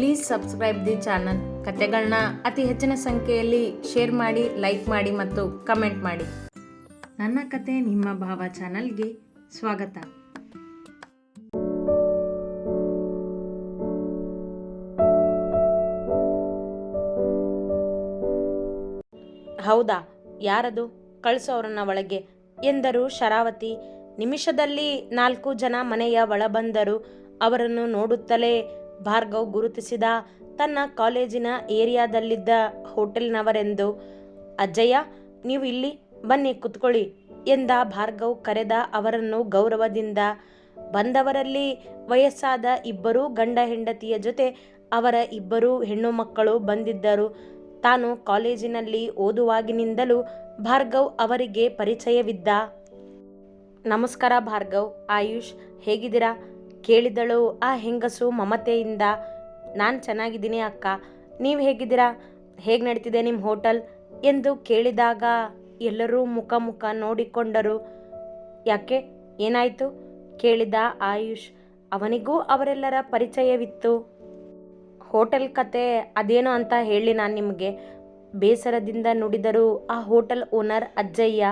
Please subscribe the channel ಕತೆಗಳನ್ನ ಅತಿ ಹೆಚ್ಚಿನ ಸಂಖ್ಯೆಯಲ್ಲಿ ಶೇರ್ ಮಾಡಿ ಲೈಕ್ ಮಾಡಿ ಮತ್ತು ಕಮೆಂಟ್ ಮಾಡಿ. ನನ್ನ ಕತೆ ನಿಮ್ಮ ಭಾವ ಚಾನಲ್ಗೆ ಸ್ವಾಗತ. ಹೌದಾ? ಯಾರದು? ಕಳಿಸೋರನ್ನ ಒಳಗೆ. ಎಂದರು ಶರಾವತಿ. ನಿಮಿಷದಲ್ಲಿ ನಾಲ್ಕು ಜನ ಮನೆಯ ಒಳಬಂದರು. ಅವರನ್ನು ನೋಡುತ್ತಲೇ ಭಾರ್ಗವ್ ಗುರುತಿಸಿದ ತನ್ನ ಕಾಲೇಜಿನ ಏರಿಯಾದಲ್ಲಿದ್ದ ಹೋಟೆಲ್ನವರೆಂದು, ಅಜ್ಜಯ್ಯ, ನೀವು ಇಲ್ಲಿ ಬನ್ನಿ, ಕುತ್ಕೊಳ್ಳಿ ಎಂದ ಭಾರ್ಗವ್ ಕರೆದ ಅವರನ್ನು ಗೌರವದಿಂದ ಬಂದವರಲ್ಲಿ ವಯಸ್ಸಾದ ಇಬ್ಬರೂ ಗಂಡ ಹೆಂಡತಿಯ ಜೊತೆ ಅವರ ಇಬ್ಬರು ಹೆಣ್ಣು ಮಕ್ಕಳು ಬಂದಿದ್ದರು. ತಾನು ಕಾಲೇಜಿನಲ್ಲಿ ಓದುವಾಗಿನಿಂದಲೂ ಭಾರ್ಗವ್ ಅವರಿಗೆ ಪರಿಚಯವಿದ್ದ. ನಮಸ್ಕಾರ ಭಾರ್ಗವ್, ಆಯುಷ್, ಹೇಗಿದ್ದೀರಾ? ಕೇಳಿದಳು, ಆ ಹೆಂಗಸು ಮಮತೆಯಿಂದ ನಾನು ಚೆನ್ನಾಗಿದ್ದೀನಿ ಅಕ್ಕ. ನೀವು ಹೇಗಿದ್ದೀರಾ? ಹೇಗೆ ನಡೀತಿದೆ ನಿಮ್ಮ ಹೋಟೆಲ್? ಎಂದು ಕೇಳಿದಾಗ ಎಲ್ಲರೂ ಮುಖ ಮುಖ ನೋಡಿಕೊಂಡರು. ಯಾಕೆ? ಏನಾಯಿತು? ಕೇಳಿದ ಆಯುಷ್. ಅವನಿಗೂ ಅವರೆಲ್ಲರ ಪರಿಚಯವಿತ್ತು. ಹೋಟೆಲ್ ಕತೆ ಅದೇನು ಅಂತ ಹೇಳಿ ನಾನು ನಿಮಗೆ. ಬೇಸರದಿಂದ ನುಡಿದರು ಆ ಹೋಟೆಲ್ ಓನರ್ ಅಜ್ಜಯ್ಯ.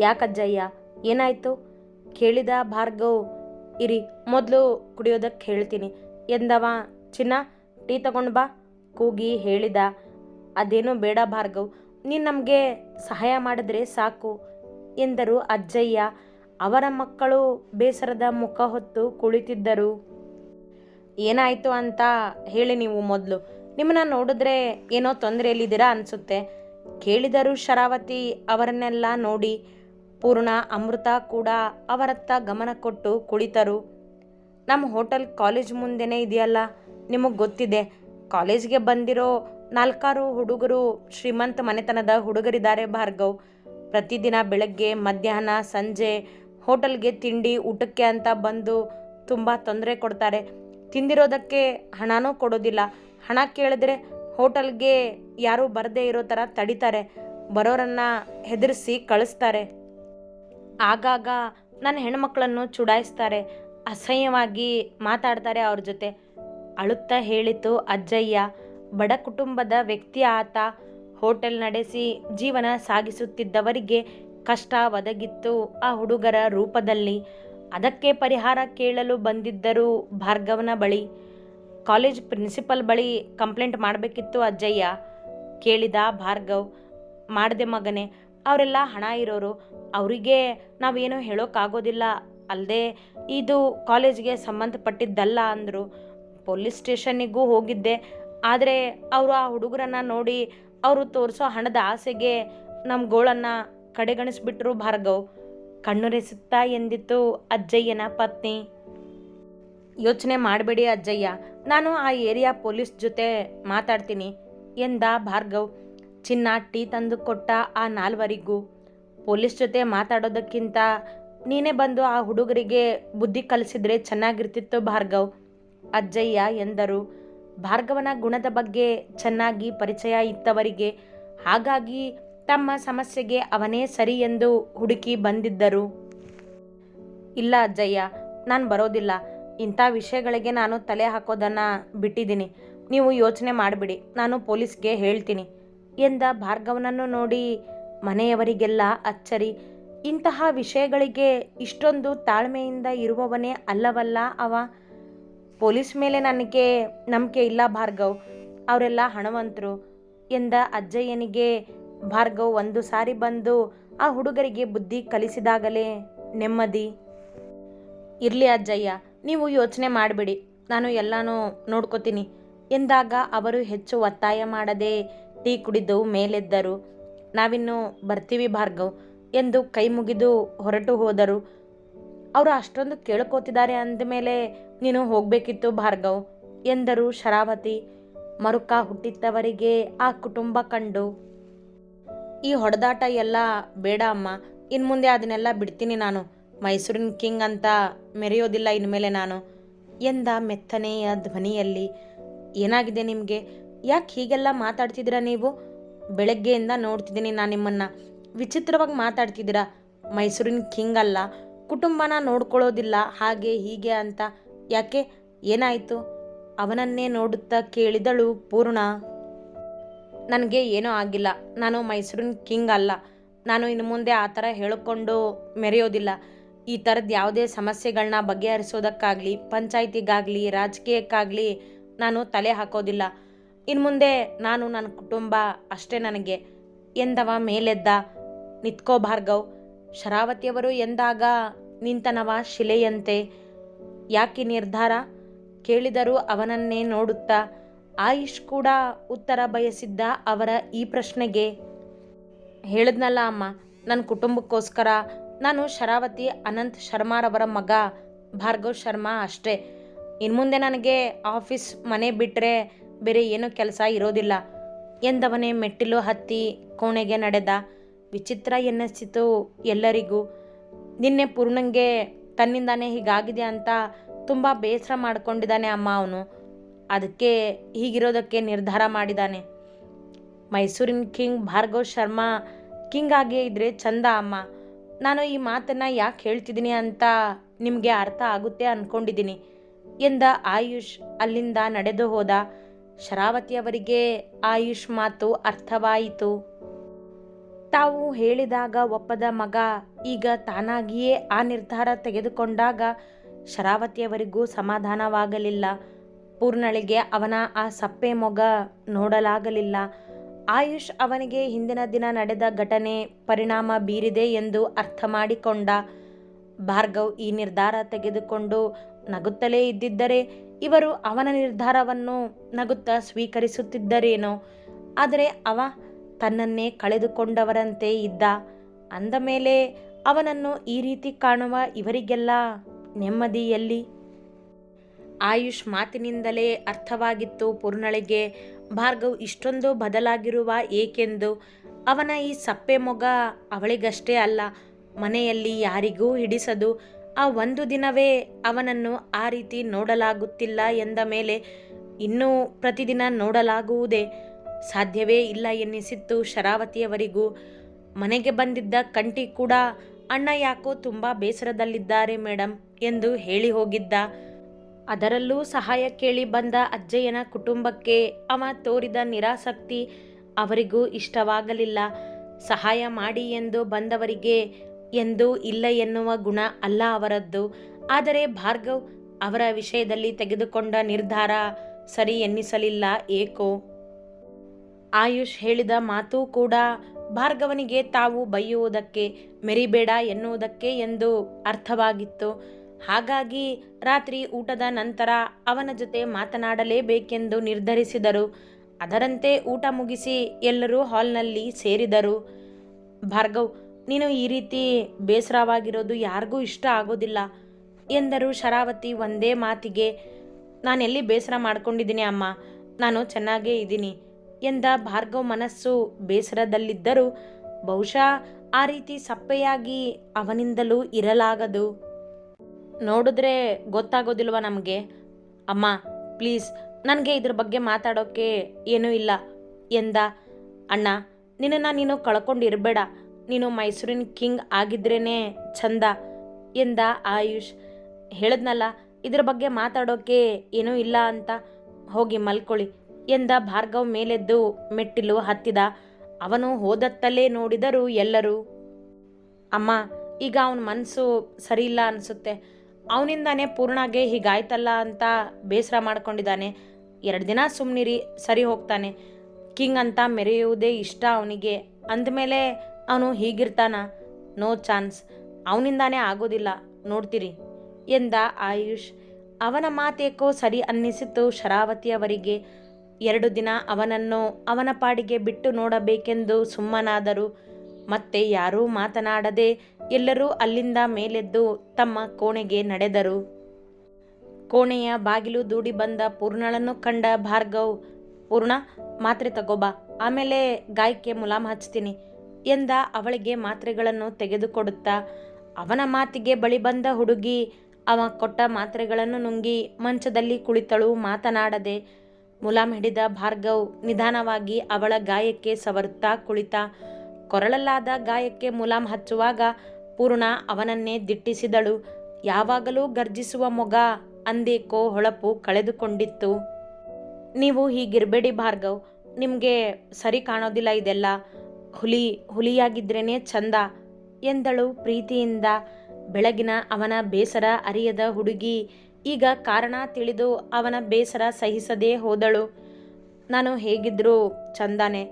ಯಾಕಜ್ಜಯ್ಯ ಏನಾಯಿತು? ಕೇಳಿದ ಭಾರ್ಗವ್. ಇರಿ, ಮೊದಲು ಕುಡಿಯೋದಕ್ಕೆ ಹೇಳ್ತೀನಿ. ಎಂದವ, ಚಿನ್ನ, ಟೀ ತಗೊಂಡು ಬಾ, ಕೂಗಿ ಹೇಳಿದ. ಅದೇನೋ ಬೇಡ ಭಾರ್ಗವ್, ನೀನು ನಮಗೆ ಸಹಾಯ ಮಾಡಿದ್ರೆ ಸಾಕು, ಎಂದರು ಅಜ್ಜಯ್ಯ. ಅವರ ಮಕ್ಕಳು ಬೇಸರದ ಮುಖ ಹೊತ್ತು ಕುಳಿತಿದ್ದರು. ಏನಾಯಿತು ಅಂತ ಹೇಳಿ ನೀವು ಮೊದಲು. ನಿಮ್ಮನ್ನ ನೋಡಿದ್ರೆ ಏನೋ ತೊಂದರೆಯಲ್ಲಿದ್ದೀರಾ ಅನಿಸುತ್ತೆ. ಕೇಳಿದರು ಶರಾವತಿ ಅವರನ್ನೆಲ್ಲ ನೋಡಿ ಪೂರ್ಣ ಅಮೃತ ಕೂಡ ಅವರತ್ತ ಗಮನ ಕೊಟ್ಟು ಕುಳಿತರು. ನಮ್ಮ ಹೋಟೆಲ್ ಕಾಲೇಜ್ ಮುಂದೆನೇ ಇದೆಯಲ್ಲ? ನಿಮಗೆ ಗೊತ್ತಿದೆ. ಕಾಲೇಜ್ಗೆ ಬಂದಿರೋ ನಾಲ್ಕಾರು ಹುಡುಗರು ಶ್ರೀಮಂತ ಮನೆತನದ ಹುಡುಗರಿದ್ದಾರೆ ಭಾರ್ಗವ್. ಪ್ರತಿದಿನ ಬೆಳಗ್ಗೆ, ಮಧ್ಯಾಹ್ನ, ಸಂಜೆ ಹೋಟೆಲ್ಗೆ ತಿಂಡಿ, ಊಟಕ್ಕೆ ಅಂತ ಬಂದು ತುಂಬ ತೊಂದರೆ ಕೊಡ್ತಾರೆ. ತಿಂದಿರೋದಕ್ಕೆ ಹಣನೂ ಕೊಡೋದಿಲ್ಲ. ಹಣ ಕೇಳಿದ್ರೆ ಹೋಟೆಲ್ಗೆ ಯಾರೂ ಬರದೇ ಇರೋ ಥರ ತಡಿತಾರೆ. ಬರೋರನ್ನು ಹೆದರಿಸಿ ಕಳಿಸ್ತಾರೆ. ಆಗಾಗ ನನ್ನ ಹೆಣ್ಮಕ್ಳನ್ನು ಚುಡಾಯಿಸ್ತಾರೆ, ಅಸಹ್ಯವಾಗಿ ಮಾತಾಡ್ತಾರೆ ಅವ್ರ ಜೊತೆ. ಅಳುತ್ತಾ ಹೇಳಿತು, ಅಜ್ಜಯ್ಯ, ಬಡ ಕುಟುಂಬದ ವ್ಯಕ್ತಿ ಆತ ಹೋಟೆಲ್ ನಡೆಸಿ ಜೀವನ ಸಾಗಿಸುತ್ತಿದ್ದವರಿಗೆ ಕಷ್ಟ ಒದಗಿತ್ತು ಆ ಹುಡುಗರ ರೂಪದಲ್ಲಿ. ಅದಕ್ಕೆ ಪರಿಹಾರ ಕೇಳಲು ಬಂದಿದ್ದರು ಭಾರ್ಗವನ ಬಳಿ, ಕಾಲೇಜ್ ಪ್ರಿನ್ಸಿಪಲ್ ಬಳಿ ಕಂಪ್ಲೇಂಟ್ ಮಾಡಬೇಕಿತ್ತು ಅಜ್ಜಯ್ಯ, ಕೇಳಿದ ಭಾರ್ಗವ್. ಮಾಡಿದೆ ಮಗನೇ ಅವರೆಲ್ಲ ಹಣ ಇರೋರು, ಅವರಿಗೆ ನಾವೇನು ಹೇಳೋಕ್ಕಾಗೋದಿಲ್ಲ. ಅಲ್ಲದೆ ಇದು ಕಾಲೇಜ್ಗೆ ಸಂಬಂಧಪಟ್ಟಿದ್ದಲ್ಲ ಅಂದರು. ಪೊಲೀಸ್ ಸ್ಟೇಷನ್ನಿಗೂ ಹೋಗಿದ್ದೆ. ಆದರೆ ಅವರು ಆ ಹುಡುಗರನ್ನ ನೋಡಿ ಅವರು ತೋರಿಸೋ ಹಣದ ಆಸೆಗೆ ನಮ್ಮ ಗೋಳನ್ನು ಕಡೆಗಣಿಸ್ಬಿಟ್ರು ಭಾರ್ಗವ್. ಕಣ್ಣುರೆಸುತ್ತಾ ಎಂದಿತ್ತು, ಅಜ್ಜಯ್ಯನ ಪತ್ನಿ. ಯೋಚನೆ ಮಾಡಬೇಡಿ ಅಜ್ಜಯ್ಯ. ನಾನು ಆ ಏರಿಯಾ ಪೊಲೀಸ್ ಜೊತೆ ಮಾತಾಡ್ತೀನಿ, ಎಂದ ಭಾರ್ಗವ್. ಚಿನ್ನ ಟೀ ತಂದು ಕೊಟ್ಟ ಆ ನಾಲ್ವರಿಗೂ. ಪೊಲೀಸ್ ಜೊತೆ ಮಾತಾಡೋದಕ್ಕಿಂತ ನೀನೇ ಬಂದು ಆ ಹುಡುಗರಿಗೆ ಬುದ್ಧಿ ಕಲಿಸಿದ್ರೆ ಚೆನ್ನಾಗಿರ್ತಿತ್ತು ಭಾರ್ಗವ್. ಅಜ್ಜಯ್ಯ ಎಂದರು, ಭಾರ್ಗವನ ಗುಣದ ಬಗ್ಗೆ ಚೆನ್ನಾಗಿ ಪರಿಚಯ ಇತ್ತವರಿಗೆ ಹಾಗಾಗಿ ತಮ್ಮ ಸಮಸ್ಯೆಗೆ ಅವನೇ ಸರಿ ಎಂದು ಹುಡುಕಿ ಬಂದಿದ್ದರು. ಇಲ್ಲ ಅಜ್ಜಯ್ಯ, ನಾನು ಬರೋದಿಲ್ಲ. ಇಂಥ ವಿಷಯಗಳಿಗೆ ನಾನು ತಲೆ ಹಾಕೋದನ್ನು ಬಿಟ್ಟಿದ್ದೀನಿ. ನೀವು ಯೋಚನೆ ಮಾಡಿಬಿಡಿ. ನಾನು ಪೊಲೀಸ್ಗೆ ಹೇಳ್ತೀನಿ. ಎಂದ ಭಾರ್ಗವನನ್ನು ನೋಡಿ ಮನೆಯವರಿಗೆಲ್ಲ ಅಚ್ಚರಿ. ಇಂತಹ ವಿಷಯಗಳಿಗೆ ಇಷ್ಟೊಂದು ತಾಳ್ಮೆಯಿಂದ ಇರುವವನೇ ಅಲ್ಲವಲ್ಲ ಅವ? ಪೊಲೀಸ್ ಮೇಲೆ ನನಗೆ ನಂಬಿಕೆ ಇಲ್ಲ ಭಾರ್ಗವ್. ಅವರೆಲ್ಲ ಹಣವಂತರು ಎಂದ ಅಜ್ಜಯ್ಯನಿಗೆ ಭಾರ್ಗವ್ ಒಂದು ಸಾರಿ ಬಂದು ಆ ಹುಡುಗರಿಗೆ ಬುದ್ಧಿ ಕಲಿಸಿದಾಗಲೇ ನೆಮ್ಮದಿ. ಇರಲಿ ಅಜ್ಜಯ್ಯ, ನೀವು ಯೋಚನೆ ಮಾಡಬೇಡಿ. ನಾನು ಎಲ್ಲನೂ ನೋಡ್ಕೋತೀನಿ ಎಂದಾಗ ಅವರು ಹೆಚ್ಚು ಒತ್ತಾಯ ಮಾಡದೆ ಟೀ ಕುಡಿದು ಮೇಲೆದ್ದರು. ನಾವಿನ್ನು ಬರ್ತೀವಿ ಭಾರ್ಗವ್ ಎಂದು ಕೈ ಮುಗಿದು ಹೊರಟು ಹೋದರು. ಅವರು ಅಷ್ಟೊಂದು ಕೇಳ್ಕೋತಿದ್ದಾರೆ ಅಂದಮೇಲೆ ನೀನು ಹೋಗಬೇಕಿತ್ತು ಭಾರ್ಗವ್ ಎಂದರು ಶರಾವತಿ. ಮರುಕ ಹುಟ್ಟಿದ್ದವರಿಗೆ ಆ ಕುಟುಂಬ ಕಂಡು. ಈ ಹೊಡೆದಾಟ ಎಲ್ಲ ಬೇಡ ಅಮ್ಮ. ಇನ್ನು ಮುಂದೆ ಅದನ್ನೆಲ್ಲ ಬಿಡ್ತೀನಿ ನಾನು. ಮೈಸೂರಿನ ಕಿಂಗ್ ಅಂತ ಮೆರೆಯೋದಿಲ್ಲ ಇನ್ಮೇಲೆ ನಾನು ಎಂದ ಮೆತ್ತನೆಯ ಧ್ವನಿಯಲ್ಲಿ. ಏನಾಗಿದೆ ನಿಮಗೆ? ಯಾಕೆ ಹೀಗೆಲ್ಲ ಮಾತಾಡ್ತಿದ್ದೀರಾ ನೀವು? ಬೆಳಗ್ಗೆಯಿಂದ ನೋಡ್ತಿದ್ದೀನಿ ನಾನು ನಿಮ್ಮನ್ನು. ವಿಚಿತ್ರವಾಗಿ ಮಾತಾಡ್ತಿದ್ದೀರಾ? ಮೈಸೂರಿನ ಕಿಂಗ್ ಅಲ್ಲ, ಕುಟುಂಬನ ನೋಡ್ಕೊಳ್ಳೋದಿಲ್ಲ, ಹಾಗೆ ಹೀಗೆ ಅಂತ. ಯಾಕೆ? ಏನಾಯಿತು? ಅವನನ್ನೇ ನೋಡುತ್ತಾ ಕೇಳಿದಳು ಪೂರ್ಣ. ನನಗೆ ಏನೂ ಆಗಿಲ್ಲ. ನಾನು ಮೈಸೂರಿನ ಕಿಂಗ್ ಅಲ್ಲ. ನಾನು ಇನ್ನು ಮುಂದೆ ಆ ಥರ ಹೇಳಿಕೊಂಡು ಮೆರೆಯೋದಿಲ್ಲ. ಈ ಥರದ್ದು ಯಾವುದೇ ಸಮಸ್ಯೆಗಳನ್ನ ಬಗೆಹರಿಸೋದಕ್ಕಾಗಲಿ, ಪಂಚಾಯತಿಗಾಗಲಿ, ರಾಜಕೀಯಕ್ಕಾಗಲಿ ನಾನು ತಲೆ ಹಾಕೋದಿಲ್ಲ. ಇನ್ನು ಮುಂದೆ ನಾನು ನನ್ನ ಕುಟುಂಬ ಅಷ್ಟೇ ನನಗೆ ಎಂದವ ಮೇಲೆದ್ದ ನಿತ್ಕೋ ಭಾರ್ಗವ್ ಶರಾವತಿಯವರು ಎಂದಾಗ ನಿಂತನವ ಶಿಲೆಯಂತೆ. ಯಾಕೆ ನಿರ್ಧಾರ? ಕೇಳಿದರೂ ಅವನನ್ನೇ ನೋಡುತ್ತಾ ಆಯುಷ್ ಕೂಡ ಉತ್ತರ ಬಯಸಿದ್ದ ಅವರ ಈ ಪ್ರಶ್ನೆಗೆ. ಹೇಳಿದ್ನಲ್ಲ ಅಮ್ಮ ನನ್ನ ಕುಟುಂಬಕ್ಕೋಸ್ಕರ ನಾನು ಶರಾವತಿ, ಅನಂತ್ ಶರ್ಮಾರವರ ಮಗ, ಭಾರ್ಗವ್ ಶರ್ಮಾ ಅಷ್ಟೇ. ಇನ್ನು ಮುಂದೆ ನನಗೆ ಆಫೀಸ್ ಮನೆ ಬಿಟ್ಟರೆ ಬೇರೆ ಏನೂ ಕೆಲಸ ಇರೋದಿಲ್ಲ. ಎಂದವನೇ ಮೆಟ್ಟಿಲು ಹತ್ತಿ ಕೋಣೆಗೆ ನಡೆದ ವಿಚಿತ್ರ ಎನ್ನಿಸಿತು ಎಲ್ಲರಿಗೂ. ನಿನ್ನೆ ಪೂರ್ಣಂಗೆ ತನ್ನಿಂದಾನೇ ಹೀಗಾಗಿದೆ ಅಂತ ತುಂಬ ಬೇಸರ ಮಾಡಿಕೊಂಡಿದ್ದಾನೆ ಅಮ್ಮ ಅವನು. ಅದಕ್ಕೆ ಹೀಗಿರೋದಕ್ಕೆ ನಿರ್ಧಾರ ಮಾಡಿದ್ದಾನೆ. ಮೈಸೂರಿನ ಕಿಂಗ್ ಭಾರ್ಗವ್ ಶರ್ಮಾ ಕಿಂಗ್ ಆಗೇ ಇದ್ರೆ ಚಂದ ಅಮ್ಮ. ನಾನು ಈ ಮಾತನ್ನು ಯಾಕೆ ಹೇಳ್ತಿದ್ದೀನಿ ಅಂತ ನಿಮಗೆ ಅರ್ಥ ಆಗುತ್ತೆ ಅಂದ್ಕೊಂಡಿದ್ದೀನಿ ಎಂದ ಆಯುಷ್ ಅಲ್ಲಿಂದ ನಡೆದು ಹೋದ ಶರಾವತಿಯವರಿಗೆ ಆಯುಷ್ ಮಾತು ಅರ್ಥವಾಯಿತು. ತಾವು ಹೇಳಿದಾಗ ಒಪ್ಪದ ಮಗ ಈಗ ತಾನಾಗಿಯೇ ಆ ನಿರ್ಧಾರ ತೆಗೆದುಕೊಂಡಾಗ ಶರಾವತಿಯವರಿಗೂ ಸಮಾಧಾನವಾಗಲಿಲ್ಲ. ಪೂರ್ಣಳಿಗೆ ಅವನ ಆ ಸಪ್ಪೆ ಮೊಗ ನೋಡಲಾಗಲಿಲ್ಲ. ಆಯುಷ್ ಅವನಿಗೆ ಹಿಂದಿನ ದಿನ ನಡೆದ ಘಟನೆ ಪರಿಣಾಮ ಬೀರಿದೆ ಎಂದು ಅರ್ಥ ಮಾಡಿಕೊಂಡ. ಭಾರ್ಗವ್ ಈ ನಿರ್ಧಾರ ತೆಗೆದುಕೊಂಡು ನಗುತ್ತಲೇ ಇದ್ದಿದ್ದರೆ ಇವರು ಅವನ ನಿರ್ಧಾರವನ್ನು ನಗುತ್ತಾ ಸ್ವೀಕರಿಸುತ್ತಿದ್ದರೇನೋ. ಆದರೆ ಅವ ತನ್ನನ್ನೇ ಕಳೆದುಕೊಂಡವರಂತೆ ಇದ್ದ. ಅಂದ ಮೇಲೆ ಅವನನ್ನು ಈ ರೀತಿ ಕಾಣುವ ಇವರಿಗೆಲ್ಲ ನೆಮ್ಮದಿಯಲ್ಲಿ. ಆಯುಷ್ ಮಾತಿನಿಂದಲೇ ಅರ್ಥವಾಗಿತ್ತು ಪೂರ್ಣಳಿಗೆ, ಭಾರ್ಗವ್ ಇಷ್ಟೊಂದು ಬದಲಾಗಿರುವ ಏಕೆಂದು? ಅವನ ಈ ಸಪ್ಪೆ ಮೊಗ ಅವಳಿಗಷ್ಟೇ ಅಲ್ಲ, ಮನೆಯಲ್ಲಿ ಯಾರಿಗೂ ಹಿಡಿಸದು ಆ ಒಂದು ದಿನವೇ ಅವನನ್ನು ಆ ರೀತಿ ನೋಡಲಾಗುತ್ತಿಲ್ಲ ಎಂದ ಮೇಲೆ ಇನ್ನೂ ಪ್ರತಿದಿನ ನೋಡಲಾಗುವುದೇ? ಸಾಧ್ಯವೇ ಇಲ್ಲ ಎನ್ನಿಸಿತ್ತು ಶರಾವತಿಯವರಿಗೂ. ಮನೆಗೆ ಬಂದಿದ್ದ ಕಂಟಿ ಕೂಡ, ಅಣ್ಣ ಯಾಕೋ ತುಂಬ ಬೇಸರದಲ್ಲಿದ್ದಾರೆ ಮೇಡಮ್ ಎಂದು ಹೇಳಿ ಹೋಗಿದ್ದ. ಅದರಲ್ಲೂ ಸಹಾಯ ಕೇಳಿ ಬಂದ ಅಜ್ಜಯ್ಯನ ಕುಟುಂಬಕ್ಕೆ ಅವ ತೋರಿದ ನಿರಾಸಕ್ತಿ ಅವರಿಗೂ ಇಷ್ಟವಾಗಲಿಲ್ಲ. ಸಹಾಯ ಮಾಡಿ ಎಂದು ಬಂದವರಿಗೆ ಎಂದು ಇಲ್ಲ ಎನ್ನುವ ಗುಣ ಅಲ್ಲ ಅವರದ್ದು. ಆದರೆ ಭಾರ್ಗವ್ ಅವರ ವಿಷಯದಲ್ಲಿ ತೆಗೆದುಕೊಂಡ ನಿರ್ಧಾರ ಸರಿ ಎನ್ನಿಸಲಿಲ್ಲ ಏಕೋ. ಆಯುಷ್ ಹೇಳಿದ ಮಾತು ಕೂಡ ಭಾರ್ಗವನಿಗೆ ತಾವು ಬೈಯುವುದಕ್ಕೆ ಮೆರಿಬೇಡ ಎನ್ನುವುದಕ್ಕೆ ಎಂದು ಅರ್ಥವಾಗಿತ್ತು. ಹಾಗಾಗಿ ರಾತ್ರಿ ಊಟದ ನಂತರ ಅವನ ಜೊತೆ ಮಾತನಾಡಲೇಬೇಕೆಂದು ನಿರ್ಧರಿಸಿದರು. ಅದರಂತೆ ಊಟ ಮುಗಿಸಿ ಎಲ್ಲರೂ ಹಾಲ್ನಲ್ಲಿ ಸೇರಿದರು. ಭಾರ್ಗವ್ ನೀನು ಈ ರೀತಿ ಬೇಸರವಾಗಿರೋದು ಯಾರಿಗೂ ಇಷ್ಟ ಆಗೋದಿಲ್ಲ ಎಂದರು ಶರಾವತಿ ಒಂದೇ ಮಾತಿಗೆ, ನಾನೆಲ್ಲಿ ಬೇಸರ ಮಾಡ್ಕೊಂಡಿದ್ದೀನಿ ಅಮ್ಮ? ನಾನು ಚೆನ್ನಾಗೇ ಇದ್ದೀನಿ ಎಂದ ಭಾರ್ಗವ್ ಮನಸ್ಸು ಬೇಸರದಲ್ಲಿದ್ದರೂ, ಬಹುಶಃ ಆ ರೀತಿ ಸಪ್ಪೆಯಾಗಿ ಅವನಿಂದಲೂ ಇರಲಾಗದು. ನೋಡಿದ್ರೆ ಗೊತ್ತಾಗೋದಿಲ್ವ ನಮಗೆ? ಅಮ್ಮ, ಪ್ಲೀಸ್, ನನಗೆ ಇದ್ರ ಬಗ್ಗೆ ಮಾತಾಡೋಕ್ಕೆ ಏನೂ ಇಲ್ಲ ಎಂದ, ಅಣ್ಣ, ನಿನ್ನನ್ನು ನೀನು ಕಳ್ಕೊಂಡಿರಬೇಡ. ನೀನು ಮೈಸೂರಿನ ಕಿಂಗ್ ಆಗಿದ್ರೇ ಚಂದ ಎಂದ ಆಯುಷ್. ಹೇಳಿದ್ನಲ್ಲ, ಇದ್ರ ಬಗ್ಗೆ ಮಾತಾಡೋಕೆ ಏನೂ ಇಲ್ಲ ಅಂತ ಹೋಗಿ ಮಲ್ಕೊಳ್ಳಿ ಎಂದ ಭಾರ್ಗವ್ ಮೇಲೆದ್ದು ಮೆಟ್ಟಿಲು ಹತ್ತಿದ. ಅವನು ಹೋದತ್ತಲ್ಲೇ ನೋಡಿದರು ಎಲ್ಲರೂ, ಅಮ್ಮ, ಈಗ ಅವನ ಮನಸ್ಸು ಸರಿಯಿಲ್ಲ ಅನಿಸುತ್ತೆ. ಅವನಿಂದಾನೆ ಪೂರ್ಣಾಗೆ ಹೀಗಾಯ್ತಲ್ಲ ಅಂತ ಬೇಸರ ಮಾಡ್ಕೊಂಡಿದ್ದಾನೆ. ಎರಡು ದಿನ ಸುಮ್ಮನಿರಿ ಸರಿ ಹೋಗ್ತಾನೆ. ಕಿಂಗ್ ಅಂತ ಮೆರೆಯುವುದೇ ಇಷ್ಟ ಅವನಿಗೆ. ಅಂದಮೇಲೆ ಅವನು ಹೀಗಿರ್ತಾನ? No chance. ಅವನಿಂದಾನೇ ಆಗೋದಿಲ್ಲ. ನೋಡ್ತೀರಿ. ಎಂದ ಆಯುಷ್, ಅವನ ಮಾತೇಕೋ ಸರಿ ಅನ್ನಿಸಿತು ಶರಾವತಿಯವರಿಗೆ. ಎರಡು ದಿನ ಅವನನ್ನು ಅವನ ಪಾಡಿಗೆ ಬಿಟ್ಟು ನೋಡಬೇಕೆಂದು ಸುಮ್ಮನಾದರು. ಮತ್ತೆ ಯಾರೂ ಮಾತನಾಡದೆ ಎಲ್ಲರೂ ಅಲ್ಲಿಂದ ಮೇಲೆದ್ದು ತಮ್ಮ ಕೋಣೆಗೆ ನಡೆದರು. ಕೋಣೆಯ ಬಾಗಿಲು ದೂಡಿ ಬಂದ ಪೂರ್ಣಳನ್ನು ಕಂಡ ಭಾರ್ಗವ್, ಪೂರ್ಣ, ಮಾತ್ರೆ ತಗೋಬಾ. ಆಮೇಲೆ ಗಾಯಕ್ಕೆ ಮುಲಾಮ್ ಹಚ್ತೀನಿ. ಎಂದ ಅವಳಿಗೆ ಮಾತ್ರೆಗಳನ್ನು ತೆಗೆದುಕೊಡುತ್ತಾ, ಅವನ ಮಾತಿಗೆ ಬಳಿ ಬಂದ ಹುಡುಗಿ, ಅವ ಕೊಟ್ಟ ಮಾತ್ರೆಗಳನ್ನು ನುಂಗಿ ಮಂಚದಲ್ಲಿ ಕುಳಿತಳು, ಮಾತನಾಡದೆ ಮುಲಾಮ್ ಹಿಡಿದ ಭಾರ್ಗವ್ ನಿಧಾನವಾಗಿ ಅವಳ ಗಾಯಕ್ಕೆ ಸವರುತ್ತಾ ಕುಳಿತ. ಕೊರಳಲ್ಲಾದ ಗಾಯಕ್ಕೆ ಮುಲಾಮ್ ಹಚ್ಚುವಾಗ ಪೂರ್ಣ ಅವನನ್ನೇ ದಿಟ್ಟಿಸಿದಳು. ಯಾವಾಗಲೂ ಗರ್ಜಿಸುವ ಮೊಗ ಅಂದೇಕೋ ಹೊಳಪು ಕಳೆದುಕೊಂಡಿತ್ತು. ನೀವು ಹೀಗಿರಬೇಡಿ ಭಾರ್ಗವ್, ನಿಮಗೆ ಸರಿ ಕಾಣೋದಿಲ್ಲ ಇದೆಲ್ಲ. ಹುಲಿ, ಹುಲಿಯಾಗಿದ್ರೇನೆ ಚಂದ ಎಂದಳು ಪ್ರೀತಿಯಿಂದ ಬೆಳಗಿನ ಅವನ ಬೇಸರ ಅರಿಯದ ಹುಡುಗಿ. ಈಗ ಕಾರಣ ತಿಳಿದು ಅವನ ಬೇಸರ ಸಹಿಸದೇ ಹೋದಳು. ನಾನು ಹೇಗಿದ್ರೂ ಚಂದಾನೆ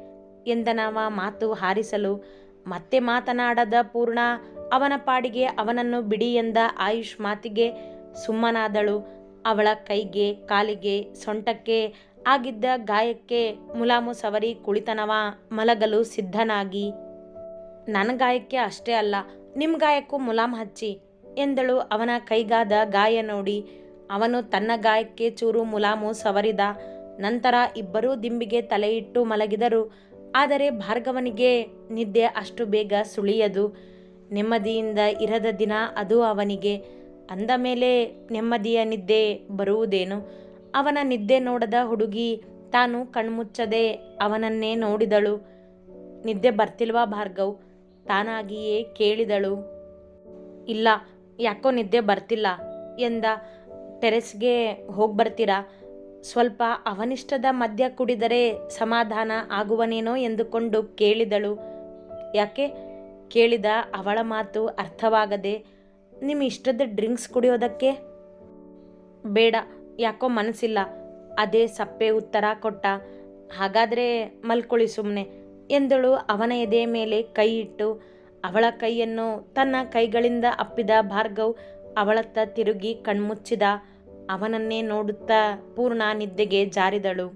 ಎಂದನವ ಮಾತು ಹಾರಿಸಲು ಮತ್ತೆ ಮಾತನಾಡದ ಪೂರ್ಣ ಅವನ ಪಾಡಿಗೆ ಅವನನ್ನು ಬಿಡಿ ಎಂದ ಆಯುಷ್ ಮಾತಿಗೆ ಸುಮ್ಮನಾದಳು. ಅವಳ ಕೈಗೆ, ಕಾಲಿಗೆ, ಸೊಂಟಕ್ಕೆ ಆಗಿದ್ದ ಗಾಯಕ್ಕೆ ಮುಲಾಮು ಸವರಿ ಕುಳಿತನವ, ಮಲಗಲು ಸಿದ್ಧನಾಗಿ. ನನ್ನ ಗಾಯಕ್ಕೆ ಅಷ್ಟೇ ಅಲ್ಲ ನಿಮ್ಮ ಗಾಯಕ್ಕೂ ಮುಲಾಮ್ ಹಚ್ಚಿ, ಎಂದಳು ಅವನ ಕೈಗಾದ ಗಾಯ ನೋಡಿ. ಅವನು ತನ್ನ ಗಾಯಕ್ಕೆ ಚೂರು ಮುಲಾಮು ಸವರಿದ. ನಂತರ ಇಬ್ಬರೂ ದಿಂಬಿಗೆ ತಲೆಯಿಟ್ಟು ಮಲಗಿದರು. ಆದರೆ ಭಾರ್ಗವನಿಗೆ ನಿದ್ದೆ ಅಷ್ಟು ಬೇಗ ಸುಳಿಯದು. ನೆಮ್ಮದಿಯಿಂದ ಇರದ ದಿನ ಅದು ಅವನಿಗೆ. ಅಂದ ಮೇಲೆ ನೆಮ್ಮದಿಯ ನಿದ್ದೆ ಬರುವುದೇನು? ಅವನ ನಿದ್ದೆ ನೋಡದ ಹುಡುಗಿ ತಾನು ಕಣ್ಮುಚ್ಚದೆ ಅವನನ್ನೇ ನೋಡಿದಳು. ನಿದ್ದೆ ಬರ್ತಿಲ್ವಾ ಭಾರ್ಗವ್? ತಾನಾಗಿಯೇ ಕೇಳಿದಳು. ಇಲ್ಲ, ಯಾಕೋ ನಿದ್ದೆ ಬರ್ತಿಲ್ಲ ಎಂದ. ಟೆರೆಸ್ಗೆ ಹೋಗಿ ಬರ್ತೀರಾ? ಸ್ವಲ್ಪ ಅವನಿಷ್ಟದ ಮದ್ಯ ಕುಡಿದರೆ ಸಮಾಧಾನ ಆಗುವನೇನೋ ಎಂದುಕೊಂಡು ಕೇಳಿದಳು. ಯಾಕೆ? ಕೇಳಿದ ಅವಳ ಮಾತು ಅರ್ಥವಾಗದೆ ನಿಮ್ಮ ಇಷ್ಟದ ಡ್ರಿಂಕ್ಸ್ ಕುಡಿಯೋದಕ್ಕೆ? ಬೇಡ ಯಾಕೋ ಮನಸ್ಸಿಲ್ಲ ಅದೇ ಸಪ್ಪೆ ಉತ್ತರ ಕೊಟ್ಟ. ಹಾಗಾದರೆ ಮಲ್ಕೊಳ್ಳಿ ಸುಮ್ಮನೆ ಎಂದಳು ಅವನ ಎದೆ ಮೇಲೆ ಕೈ ಇಟ್ಟು. ಅವಳ ಕೈಯನ್ನು ತನ್ನ ಕೈಗಳಿಂದ ಅಪ್ಪಿದ ಭಾರ್ಗವ್ ಅವಳತ್ತ ತಿರುಗಿ ಕಣ್ಮುಚ್ಚಿದ. ಅವನನ್ನೇ ನೋಡುತ್ತಾ ಪೂರ್ಣ ನಿದ್ದೆಗೆ ಜಾರಿದಳು.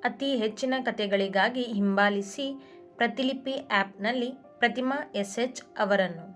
ಅತಿ ಹೆಚ್ಚಿನ ಕಥೆಗಳಿಗಾಗಿ ಹಿಂಬಾಲಿಸಿ ಪ್ರತಿಲಿಪಿ ಆ್ಯಪ್ನಲ್ಲಿ ಪ್ರತಿಮಾ ಎಸ್ ಎಚ್ ಅವರನ್ನು.